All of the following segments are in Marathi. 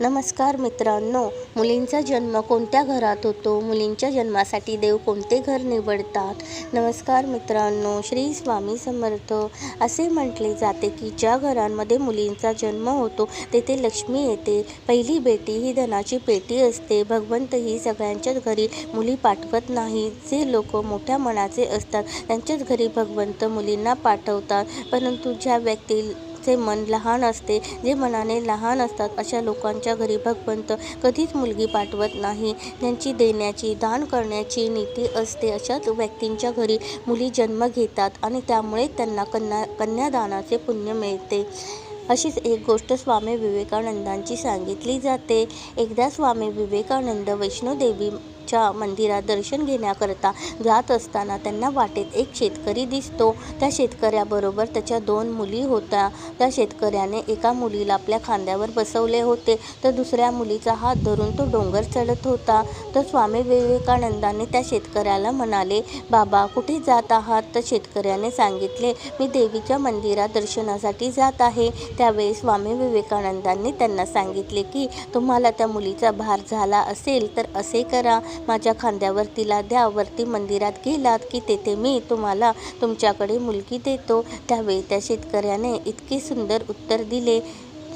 नमस्कार मित्रांनो मुलींचा जन्म कोणत्या घरात होतो? मुलींच्या जन्मासाठी देव कोणते घर निवडतात? नमस्कार मित्रांनो श्री स्वामी समर्थ. असे म्हटले जाते की ज्या घरांमध्ये मुलींचा जन्म होतो तेथे लक्ष्मी येते. पहिली बेटी ही धनाची पेटी असते. भगवंत ही सगळ्यांच्याच घरी मुली पाठवत नाही. जे लोक मोठ्या मनाचे असतात त्यांच्याच घरी भगवंत मुलींना पाठवतात. परंतु ज्या व्यक्ती ज्यांचे मन लहान असते जे मनाने लहान असतात अशा लोकांच्या घरी भगवंत कधीच मुलगी पाठवत नाही. त्यांची देण्याची दान करण्याची नीती असते. अशाच व्यक्तींच्या घरी मुली जन्म घेतात आणि त्यामुळे त्यांना कन्या कन्यादानाचे पुण्य मिळते. अशीच एक गोष्ट स्वामी विवेकानंदांची सांगितली जाते. एकदा स्वामी विवेकानंद वैष्णोदेवीच्या मंदिरात दर्शन घेण्याकरता जात असताना त्यांना वाटेत एक शेतकरी दिसतो. त्या शेतकऱ्याबरोबर त्याच्या दोन मुली होत्या. त्या शेतकऱ्याने एका मुलीला आपल्या खांद्यावर बसवले होते. तर दुसऱ्या मुलीचा हात धरून तो डोंगर चढत होता. तर स्वामी विवेकानंदांनी त्या शेतकऱ्याला म्हणाले बाबा कुठे जात आहात? तर शेतकऱ्याने सांगितले मी देवीच्या मंदिरात दर्शनासाठी जात आहे. त्यावेळी स्वामी विवेकानंदांनी त्यांना सांगितले की तुम्हाला त्या मुलीचा भार झाला असेल तर असे करा. माझ्या खांद्यावर तिला द्या. वरती मंदिरात गेलात की तेथे मी तुम्हाला तुमच्याकडे मुलगी देतो. त्यावेळी त्या शेतकऱ्याने इतके सुंदर उत्तर दिले.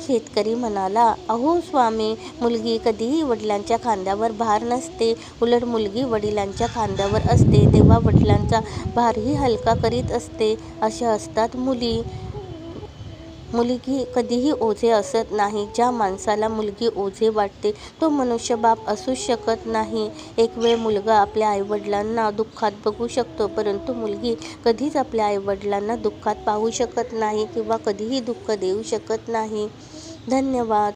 शेतकरी म्हणाला अहो स्वामी मुलगी कधीही वडिलांच्या खांद्यावर भार नसते. उलट मुलगी वडिलांच्या खांद्यावर असते. तेव्हा वडिलांचा भारही हलका करीत असते. अशा असतात मुली. मुलगी कधीही ओझे असत नाही. ज्या माणसाला मुलगी ओझे वाटते तो मनुष्य बाप असूच शकत नाही. एक वेळ मुलगा आपल्या आईवडिलांना दुःखात बघू शकतो परंतु मुलगी कधीच आपल्या आईवडिलांना दुःखात पाहू शकत नाही किंवा कधीही दुःख देऊ शकत नाही. धन्यवाद.